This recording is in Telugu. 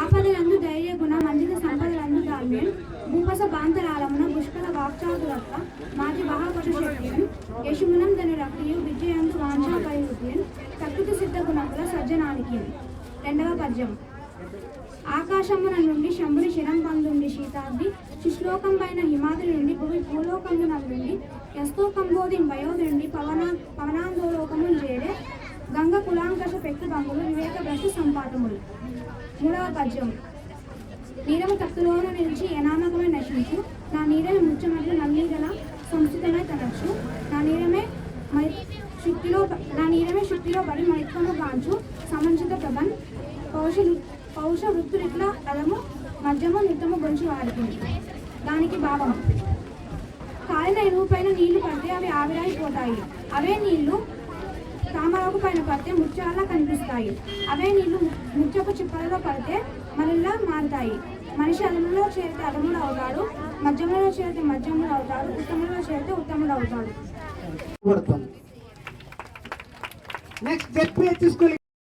ఆపదలందు ధైర్య గుణ మందిత సంపదలందు ధాన్యం భూపస బాంతరాలమున పుష్కల వాక్చాతురత్వ మాజి మహాపశ శక్తియన్ యశుమునం ధను రక్తియు విజయందు వాంఛా పరివృతియన్ ప్రకృతి సిద్ధ గుణముల సజ్జనానికి రెండవ పద్యం ఆకాశమున నుండి శంభుని శిరం పందుండి శీతాద్రి శుశ్లోకం పైన హిమాద్రి నుండి భూమి భూలోకమున నుండి యస్తోకంబోధి వయో నుండి పవన పవనాందోలోకములు చేరే గంగ కులాంకష పెక్కు బంగులు వివేక భ్రష్టు సంపాతములు. మూడవ పద్యం. నీరము తక్కువలోన నిలిచి ఎనామకమై నశించు. నా నీరమే ముచ్చమట్లు నల్లీగల సంస్థితమై తనచ్చు నా నీరమే మరి శుక్తిలో నా నీరమే శుక్తిలో పడి మైత్రము కాంచు సమంచిత ప్రభన్ పౌష పౌష వృత్తురిట్ల రథము మధ్యము నిత్యము గొంచి వాడుతుంది దానికి భావం. కాలిన ఎరువు పైన నీళ్ళు పడితే అవి ఆవిరైపోతాయి అవే నీళ్ళు తామరాకు పైన పడితే ముత్యాల కనిపిస్తాయి. అవే నీళ్ళు ముత్యపు చిప్పలలో పడితే మరలా మారుతాయి. మనిషి అదములో చేరితే అదముడు అవుతాడు మధ్యములో చేరితే మధ్యముడు అవుతాడు ఉత్తములో చేరితే ఉత్తముడు అవుతాడు. నెక్స్ట్